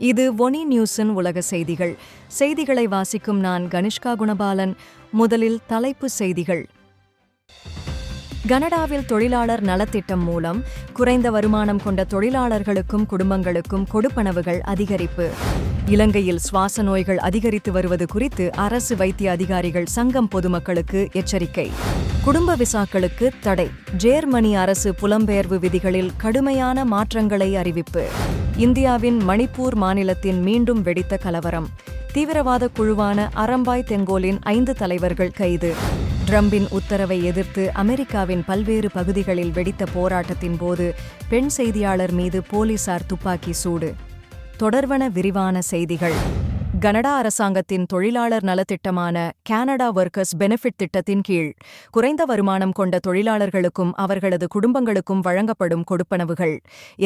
இது ஒனி நியூஸின் உலக செய்திகள். செய்திகளை வாசிக்கும் நான் கனிஷ்கா குணபாலன். முதலில் தலைப்பு செய்திகள். கனடாவில் தொழிலாளர் நலத்திட்டம் மூலம் குறைந்த வருமானம் கொண்ட தொழிலாளர்களுக்கும் குடும்பங்களுக்கும் கொடுப்பனவுகள் அதிகரிப்பு. இலங்கையில் சுவாச நோய்கள் அதிகரித்து வருவது குறித்து அரசு வைத்திய அதிகாரிகள் சங்கம் பொதுமக்களுக்கு எச்சரிக்கை. குடும்ப விசாக்களுக்கு தடை. ஜேர்மனி அரசு புலம்பெயர்வு விதிகளில் கடுமையான மாற்றங்களை அறிவிப்பு. இந்தியாவின் மணிப்பூர் மாநிலத்தின் மீண்டும் வெடித்த கலவரம். தீவிரவாத குழுவான அரம்பாய் தெங்கோலின் ஐந்து தலைவர்கள் கைது. ட்ரம்பின் உத்தரவை எதிர்த்து அமெரிக்காவின் பல்வேறு பகுதிகளில் வெடித்த போராட்டத்தின் போது பெண் செய்தியாளர் மீது போலீசார் துப்பாக்கி சூடு. தொடர்வன விரிவான செய்திகள். கனடா அரசாங்கத்தின் தொழிலாளர் நலத்திட்டமான கனடா ஒர்க்கர்ஸ் பெனிஃபிட் திட்டத்தின் கீழ் குறைந்த வருமானம் கொண்ட தொழிலாளர்களுக்கும் அவர்களது குடும்பங்களுக்கும் வழங்கப்படும் கொடுப்பனவுகள்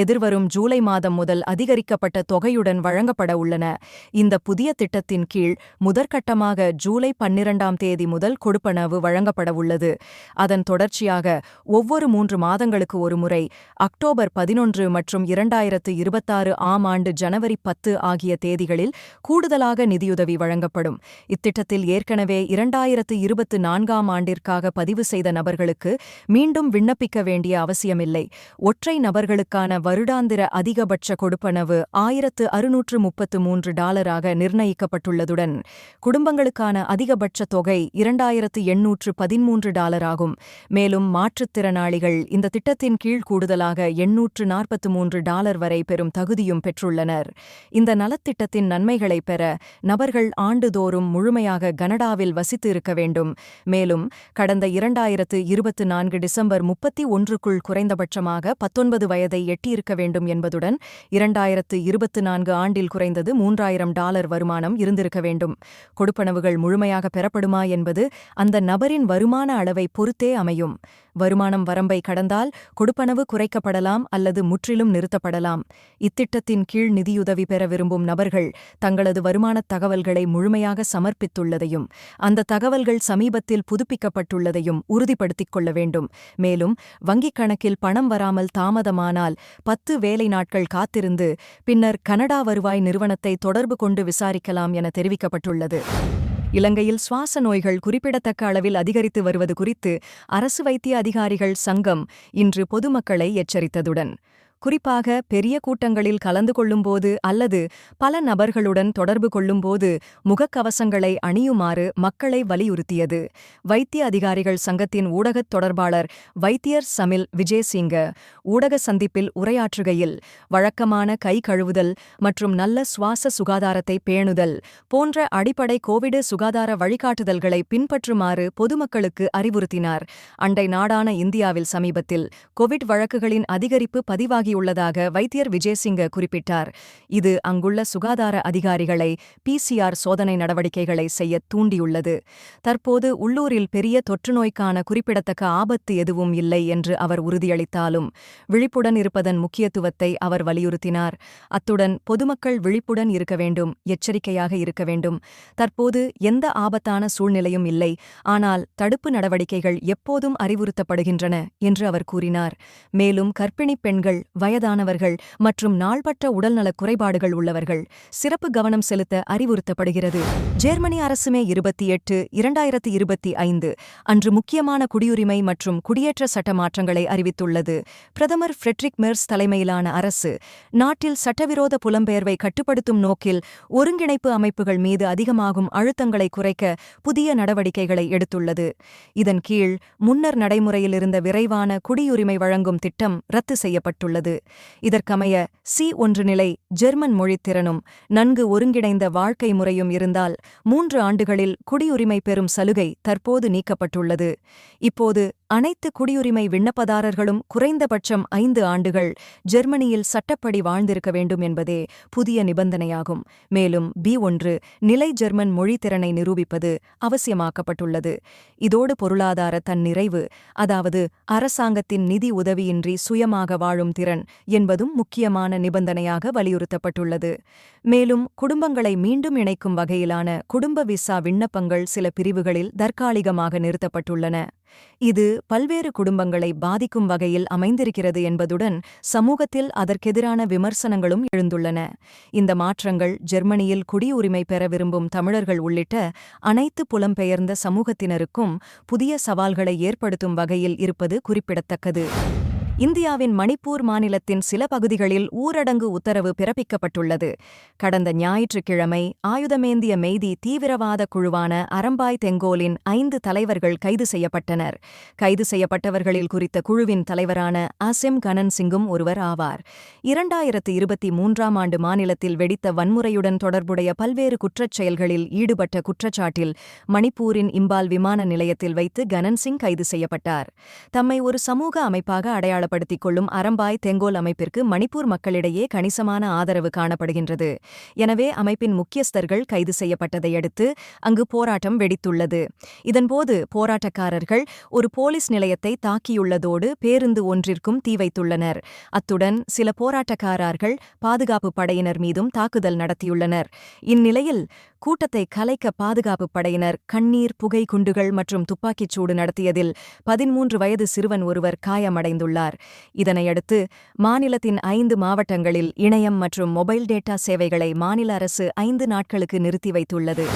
எதிர்வரும் ஜூலை மாதம் முதல் அதிகரிக்கப்பட்ட தொகையுடன் வழங்கப்பட உள்ளன. இந்த புதிய திட்டத்தின் கீழ் முதற்கட்டமாக ஜூலை பன்னிரண்டாம் தேதி முதல் கொடுப்பனவு வழங்கப்பட உள்ளது. அதன் தொடர்ச்சியாக ஒவ்வொரு மூன்று மாதங்களுக்கு ஒருமுறை அக்டோபர் பதினொன்று மற்றும் இரண்டாயிரத்து இருபத்தாறு ஆம் ஆண்டு ஜனவரி பத்து ஆகிய தேதிகளில் கூடுதலாக நிதியுதவி வழங்கப்படும். இத்திட்டத்தில் ஏற்கனவே இரண்டாயிரத்து இருபத்து நான்காம் ஆண்டிற்காக பதிவு செய்த நபர்களுக்கு மீண்டும் விண்ணப்பிக்க வேண்டிய அவசியமில்லை. ஒற்றை நபர்களுக்கான வருடாந்திர அதிகபட்ச கொடுப்பனவு ஆயிரத்து அறுநூற்று முப்பத்து மூன்று டாலராக நிர்ணயிக்கப்பட்டுள்ளதுடன் குடும்பங்களுக்கான அதிகபட்ச தொகை இரண்டாயிரத்து எண்ணூற்று பதிமூன்று டாலராகும். மேலும் மாற்றுத்திறனாளிகள் இந்த திட்டத்தின் கீழ் கூடுதலாக எண்ணூற்று நாற்பத்து மூன்று டாலர் வரை பெறும் தகுதியும் பெற்றுள்ளனர். இந்த நலத்திட்டத்தின் நன்மைகளை பெற நபர்கள் ஆண்டுதோறும் முழுமையாக கனடாவில் வசித்து இருக்க வேண்டும். மேலும் கடந்த இரண்டாயிரத்து இருபத்து நான்கு டிசம்பர் முப்பத்தி ஒன்றுக்குள் குறைந்தபட்சமாக பத்தொன்பது வயதை எட்டியிருக்க வேண்டும் என்பதுடன் இரண்டாயிரத்து இருபத்து நான்கு ஆண்டில் குறைந்தது மூன்றாயிரம் டாலர் வருமானம் இருந்திருக்க வேண்டும். கொடுப்பனவுகள் முழுமையாக பெறப்படுமா என்பது அந்த நபரின் வருமான அளவை பொறுத்தே அமையும். வருமானம் வரம்பை கடந்தால் கொடுப்பனவு குறைக்கப்படலாம் அல்லது முற்றிலும் நிறுத்தப்படலாம். இத்திட்டத்தின் கீழ் நிதியுதவி பெற விரும்பும் நபர்கள் தங்களது வருமானத் தகவல்களை முழுமையாக சமர்ப்பித்துள்ளதையும் அந்த தகவல்கள் சமீபத்தில் புதுப்பிக்கப்பட்டுள்ளதையும் உறுதிப்படுத்திக் கொள்ள வேண்டும். மேலும் வங்கிக் கணக்கில் பணம் வராமல் தாமதமானால் பத்து வேலை நாட்கள் காத்திருந்து பின்னர் கனடா வருவாய் நிறுவனத்தை தொடர்பு கொண்டு விசாரிக்கலாம் என தெரிவிக்கப்பட்டுள்ளது. இலங்கையில் சுவாச நோய்கள் குறிப்பிடத்தக்க அளவில் அதிகரித்து வருவது குறித்து அரசு வைத்திய அதிகாரிகள் சங்கம் இன்று பொதுமக்களை எச்சரித்ததுடன் குறிப்பாக பெரிய கூட்டங்களில் கலந்து கொள்ளும்போது அல்லது பல நபர்களுடன் தொடர்பு கொள்ளும்போது முகக்கவசங்களை அணியுமாறு மக்களை வலியுறுத்தியது. வைத்திய அதிகாரிகள் சங்கத்தின் ஊடகத் தொடர்பாளர் வைத்தியர் சமில் விஜயசிங்க ஊடக சந்திப்பில் உரையாற்றுகையில் வழக்கமான கை கழுவுதல் மற்றும் நல்ல சுவாச சுகாதாரத்தை பேணுதல் போன்ற அடிப்படை கோவிடு சுகாதார வழிகாட்டுதல்களை பின்பற்றுமாறு பொதுமக்களுக்கு அறிவுறுத்தினார். அண்டை நாடான இந்தியாவில் சமீபத்தில் கோவிட் வழக்குகளின் அதிகரிப்பு பதிவாகி தொடங்கியுள்ளதாக வைத்தியர் விஜயசிங்க குறிப்பிட்டார். இது அங்குள்ள சுகாதார அதிகாரிகளை பிசிஆர் சோதனை நடவடிக்கைகளை செய்ய தூண்டியுள்ளது. தற்போது உள்ளூரில் பெரிய தொற்றுநோய்க்கான குறிப்பிடத்தக்க ஆபத்து எதுவும் இல்லை என்று அவர் உறுதியளித்தாலும் விழிப்புடன் இருப்பதன் முக்கியத்துவத்தை அவர் வலியுறுத்தினார். அத்துடன் பொதுமக்கள் விழிப்புடன் இருக்க வேண்டும் எச்சரிக்கையாக இருக்க வேண்டும். தற்போது எந்த ஆபத்தான சூழ்நிலையும் இல்லை. ஆனால் தடுப்பு நடவடிக்கைகள் எப்போதும் அறிவுறுத்தப்படுகின்றன என்று அவர் கூறினார். மேலும் கர்ப்பிணிப் பெண்கள் வயதானவர்கள் மற்றும் நாள்பட்ட உடல்நலக் குறைபாடுகள் உள்ளவர்கள் சிறப்பு கவனம் செலுத்த அறிவுறுத்தப்படுகிறது. ஜெர்மனி அரசுமே இருபத்தி எட்டு இரண்டாயிரத்தி இருபத்தி ஐந்து அன்று முக்கியமான குடியுரிமை மற்றும் குடியேற்ற சட்ட மாற்றங்களை அறிவித்துள்ளது. பிரதமர் ஃப்ரெட்ரிக் மெர்ஸ் தலைமையிலான அரசு நாட்டில் சட்டவிரோத புலம்பெயர்வை கட்டுப்படுத்தும் நோக்கில் ஒருங்கிணைப்பு அமைப்புகள் மீது அதிகமாகும் அழுத்தங்களை குறைக்க புதிய நடவடிக்கைகளை எடுத்துள்ளது. இதன் கீழ் முன்னர் நடைமுறையில் இருந்த விரைவான குடியுரிமை வழங்கும் திட்டம் ரத்து செய்யப்பட்டுள்ளது. இதற்கமைய சி ஒன்று நிலை ஜெர்மன் மொழித்திறனும் நன்கு ஒருங்கிணைந்த வாழ்க்கை முறையும் இருந்தால் மூன்று ஆண்டுகளில் குடியுரிமை பெறும் சலுகை தற்போது நீக்கப்பட்டுள்ளது. இப்போது அனைத்து குடியுரிமை விண்ணப்பதாரர்களும் குறைந்தபட்சம் ஐந்து ஆண்டுகள் ஜெர்மனியில் சட்டப்படி வாழ்ந்திருக்க வேண்டும் என்பதே புதிய நிபந்தனையாகும். மேலும் பி ஒன்று நிலை ஜெர்மன் மொழித்திறனை நிரூபிப்பது அவசியமாக்கப்பட்டுள்ளது. இதோடு பொருளாதார தன்னிறைவு அதாவது அரசாங்கத்தின் நிதி உதவியின்றி சுயமாக வாழும் திறன் திறன் என்பதும் முக்கியமான நிபந்தனையாக வலியுறுத்தப்பட்டுள்ளது. மேலும் குடும்பங்களை மீண்டும் இணைக்கும் வகையிலான குடும்ப விசா விண்ணப்பங்கள் சில பிரிவுகளில் தற்காலிகமாக நிறுத்தப்பட்டுள்ளன. இது பல்வேறு குடும்பங்களை பாதிக்கும் வகையில் அமைந்திருக்கிறது என்பதுடன் சமூகத்தில் அதற்கெதிரான விமர்சனங்களும் எழுந்துள்ளன. இந்த மாற்றங்கள் ஜெர்மனியில் குடியுரிமை பெற விரும்பும் தமிழர்கள் உள்ளிட்ட அனைத்து புலம்பெயர்ந்த சமூகத்தினருக்கும் புதிய சவால்களை ஏற்படுத்தும் வகையில் இருப்பது குறிப்பிடத்தக்கது. இந்தியாவின் மணிப்பூர் மாநிலத்தின் சில பகுதிகளில் ஊரடங்கு உத்தரவு பிறப்பிக்கப்பட்டுள்ளது. கடந்த ஞாயிற்றுக்கிழமை ஆயுதமேந்திய மெய்தி தீவிரவாத குழுவான அரம்பாய் தெங்கோலின் ஐந்து தலைவர்கள் கைது செய்யப்பட்டனர். கைது செய்யப்பட்டவர்களில் குறித்த குழுவின் தலைவரான அசிம் கனன் சிங்கும் ஒருவர் ஆவார். இரண்டாயிரத்து இருபத்தி மூன்றாம் ஆண்டு மாநிலத்தில் வெடித்த வன்முறையுடன் தொடர்புடைய பல்வேறு குற்றச் செயல்களில் ஈடுபட்ட குற்றச்சாட்டில் மணிப்பூரின் இம்பால் விமான நிலையத்தில் வைத்து கனன் சிங் கைது செய்யப்பட்டார். தம்மை ஒரு சமூக அமைப்பாக அடையாளப்படுத்திக் கொள்ளும் அரம்பாய் தெங்கோல் அமைப்பிற்கு மணிப்பூர் மக்களிடையே கணிசமான ஆதரவு காணப்படுகின்றது. எனவே அமைப்பின் முக்கியஸ்தர்கள் கைது செய்யப்பட்டதை அடுத்து அங்கு போராட்டம் வெடித்துள்ளது. இதன்போது போராட்டக்காரர்கள் ஒரு போலீஸ் நிலையத்தை தாக்கியுள்ளதோடு பேருந்து ஒன்றிற்கும் தீ வைத்துள்ளனர். அத்துடன் சில போராட்டக்காரர்கள் பாதுகாப்பு படையினர் மீதும் தாக்குதல் நடத்தியுள்ளனர். இந்நிலையில் கூட்டத்தை கலைக்க பாதுகாப்பு படையினர் கண்ணீர் புகை குண்டுகள் மற்றும் துப்பாக்கிச் சூடு நடத்தியதில் பதிமூன்று வயது சிறுவன் ஒருவர் காயமடைந்துள்ளார். இதனையடுத்து மாநிலத்தின் ஐந்து மாவட்டங்களில் இணையம் மற்றும் மொபைல் டேட்டா சேவைகளை மாநில அரசு ஐந்து நாட்களுக்கு நிறுத்தி வைத்துள்ளது.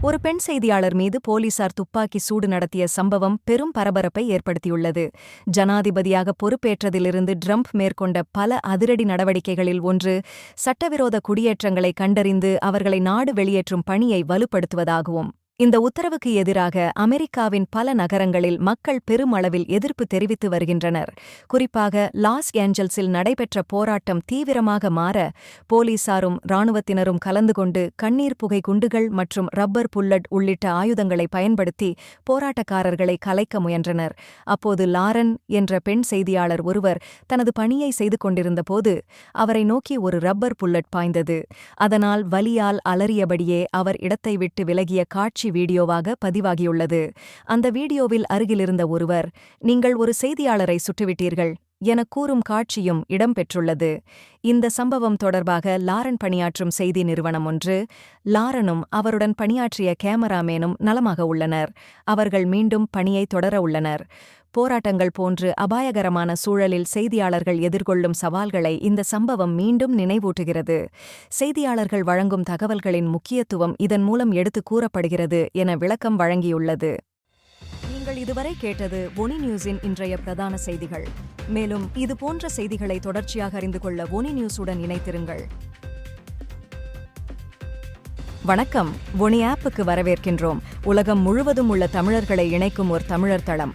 ஒரு பெண் செய்தியாளர் மீது போலீசார் துப்பாக்கி சூடு நடத்திய சம்பவம் பெரும் பரபரப்பை ஏற்படுத்தியுள்ளது. ஜனாதிபதியாக பொறுப்பேற்றதிலிருந்து ட்ரம்ப் மேற்கொண்ட பல அதிரடி நடவடிக்கைகளில் ஒன்று சட்டவிரோத குடியேற்றங்களை கண்டறிந்து அவர்களை நாடு வெளியேற்றும் பணியை வலுப்படுத்துவதாகவும் இந்த உத்தரவுக்கு எதிராக அமெரிக்காவின் பல நகரங்களில் மக்கள் பெருமளவில் எதிர்ப்பு தெரிவித்து வருகின்றனர். குறிப்பாக லாஸ் ஏஞ்சல்ஸில் நடைபெற்ற போராட்டம் தீவிரமாக மாற போலீசாரும் இராணுவத்தினரும் கலந்து கொண்டு கண்ணீர் புகை குண்டுகள் மற்றும் ரப்பர் புல்லட் உள்ளிட்ட ஆயுதங்களை பயன்படுத்தி போராட்டக்காரர்களை கலைக்க முயன்றனர். அப்போது லாரன் என்ற பெண் செய்தியாளர் ஒருவர் தனது பணியை செய்து கொண்டிருந்தபோது அவரை நோக்கி ஒரு ரப்பர் புல்லட் பாய்ந்தது. அதனால் வலியால் அலறியபடியே அவர் இடத்தை விட்டு விலகிய காட்சி வீடியோவாக பதிவாகியுள்ளது. அந்த வீடியோவில் அருகிலிருந்த ஒருவர் நீங்கள் ஒரு செய்தியாளரை சுட்டுவிட்டீர்கள் என கூறும் காட்சியும் இடம்பெற்றுள்ளது. இந்த சம்பவம் தொடர்பாக லாரன் பணியாற்றும் செய்தி நிறுவனம் ஒன்று லாரனும் அவருடன் பணியாற்றிய கேமராமேனும் நலமாக உள்ளனர். அவர்கள் மீண்டும் பணியை தொடர உள்ளனர். போராட்டங்கள் போன்று அபாயகரமான சூழலில் செய்தியாளர்கள் எதிர்கொள்ளும் சவால்களை இந்த சம்பவம் மீண்டும் நினைவூட்டுகிறது. செய்தியாளர்கள் வழங்கும் தகவல்களின் முக்கியத்துவம் இதன் மூலம் எடுத்துக் கூறப்படுகிறது என விளக்கம் வழங்கியுள்ளது. நீங்கள் இதுவரை கேட்டது ஒனி நியூஸின் இன்றைய பிரதான செய்திகள். மேலும் இது போன்ற செய்திகளை தொடர்ச்சியாக அறிந்து கொள்ள ஒனி நியூஸுடன் இணைத்திருங்கள் வணக்கம். ஒனி ஆப்புக்கு வரவேற்கின்றோம். உலகம் முழுவதும் உள்ள தமிழர்களை இணைக்கும் ஒரு தமிழர் தளம்.